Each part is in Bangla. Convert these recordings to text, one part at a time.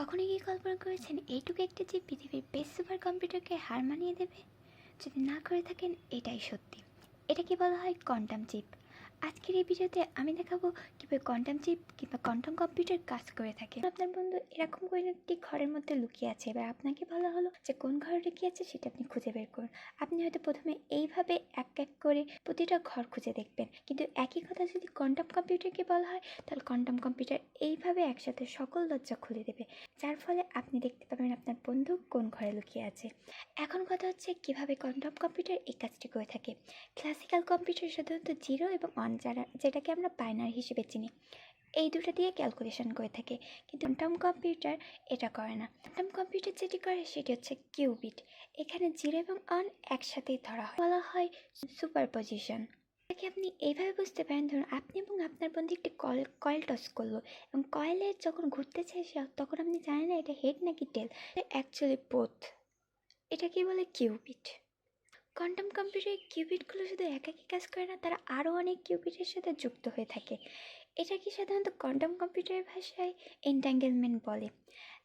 কখনো কি কল্পনা করেছেন এইটুকু একটি যে পৃথিবীর বেস্ট সুপার কম্পিউটারকে হার মানিয়ে দেবে? যদি না করে থাকেন, এটাই সত্যি। এটাকে বলা হয় কোয়ান্টাম চিপ আজকের এই ভিডিওতে আমি দেখাবো কীভাবে কোয়ান্টাম চিপ কিংবা কোয়ান্টাম কম্পিউটার কাজ করে থাকে। আপনার বন্ধু এরকম করে একটি ঘরের মধ্যে লুকিয়ে আছে। এবার আপনাকে বলা হলো যে কোন ঘরে লুকিয়ে আছে সেটা আপনি খুঁজে বের করুন। আপনি হয়তো প্রথমে এইভাবে এক এক করে প্রতিটা ঘর খুঁজে দেখবেন। কিন্তু একই কথা যদি কোয়ান্টাম কম্পিউটারকে বলা হয়, তাহলে কোয়ান্টাম কম্পিউটার এইভাবে একসাথে সকল দরজা খুলে দেবে। যার ফলে আপনি দেখতে পাবেন আপনার বন্ধু কোন ঘরে লুকিয়ে আছে। এখন কথা হচ্ছে কীভাবে কোয়ান্টাম কম্পিউটার এই কাজটি করে থাকে। ক্লাসিক্যাল কম্পিউটার সাধারণত জিরো এবং যারা, যেটাকে আমরা বাইনারি হিসেবে চিনি। এই দুটো দিয়ে ক্যালকুলেশন করে থাকে। কিন্তু কোয়ান্টাম কম্পিউটার এটা করে না। কোয়ান্টাম কম্পিউটার যেটি করে সেটি হচ্ছে কিউবিট এখানে জিরো এবং অন একসাথেই ধরা হয়। বলা হয় সুপার পজিশন এটাকে আপনি এইভাবে বুঝতে পারেন, ধরুন আপনি এবং আপনার বন্ধু একটি কয়েল কয়েল টস করল এবং কয়েলের যখন ঘুরতে চাইছে, তখন আপনি জানেন না এটা হেড নাকি টেল অ্যাকচুয়ালি বোথ এটাকে বলে কিউবিট কোয়ান্টাম কম্পিউটারের কিউবিটগুলো শুধু একাকী কাজ করে না, তারা আরও অনেক কিউবিটের সাথে যুক্ত হয়ে থাকে। এটাকে সাধারণত কোয়ান্টাম কম্পিউটারের ভাষায় এন্ট্যাঙ্গেলমেন্ট বলে।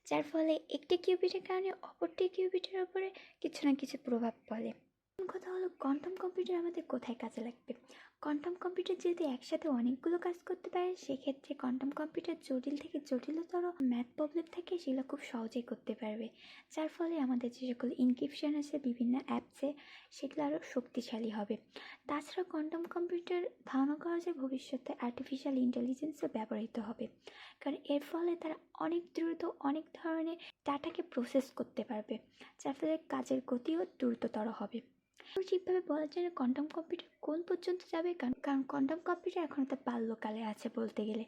যার ফলে একটি কিউবিটের কারণে অপরটি কিউবিটের ওপরে কিছু না কিছু প্রভাব পড়ে। কথা হলো কোয়ান্টাম কম্পিউটার আমাদের কোথায় কাজে লাগবে? কোয়ান্টাম কম্পিউটার যদি একসাথে অনেকগুলো কাজ করতে পারে, সেক্ষেত্রে কোয়ান্টাম কম্পিউটার জটিল থেকে জটিলতর ম্যাথ প্রবলেম থেকে, সেগুলো খুব সহজেই করতে পারবে। যার ফলে আমাদের যে সকল ইনক্রিপশন আছে, বিভিন্ন অ্যাপসে সেগুলো আরও শক্তিশালী হবে। তাছাড়া কোয়ান্টাম কম্পিউটার ধারণা করা যায় ভবিষ্যতে আর্টিফিশিয়াল ইন্টেলিজেন্সও ব্যবহৃত হবে। কারণ এর ফলে তারা অনেক দ্রুত, অনেক ধরনের ডাটাকে প্রসেস করতে পারবে, যার ফলে কাজের গতিও দ্রুততর হবে। ঠিকভাবে বলা যায় না কোয়ান্টাম কম্পিউটার কোন পর্যন্ত যাবে, কারণ কারণ কোয়ান্টাম কম্পিউটার এখন তার বাল্যকালে আছে বলতে গেলে।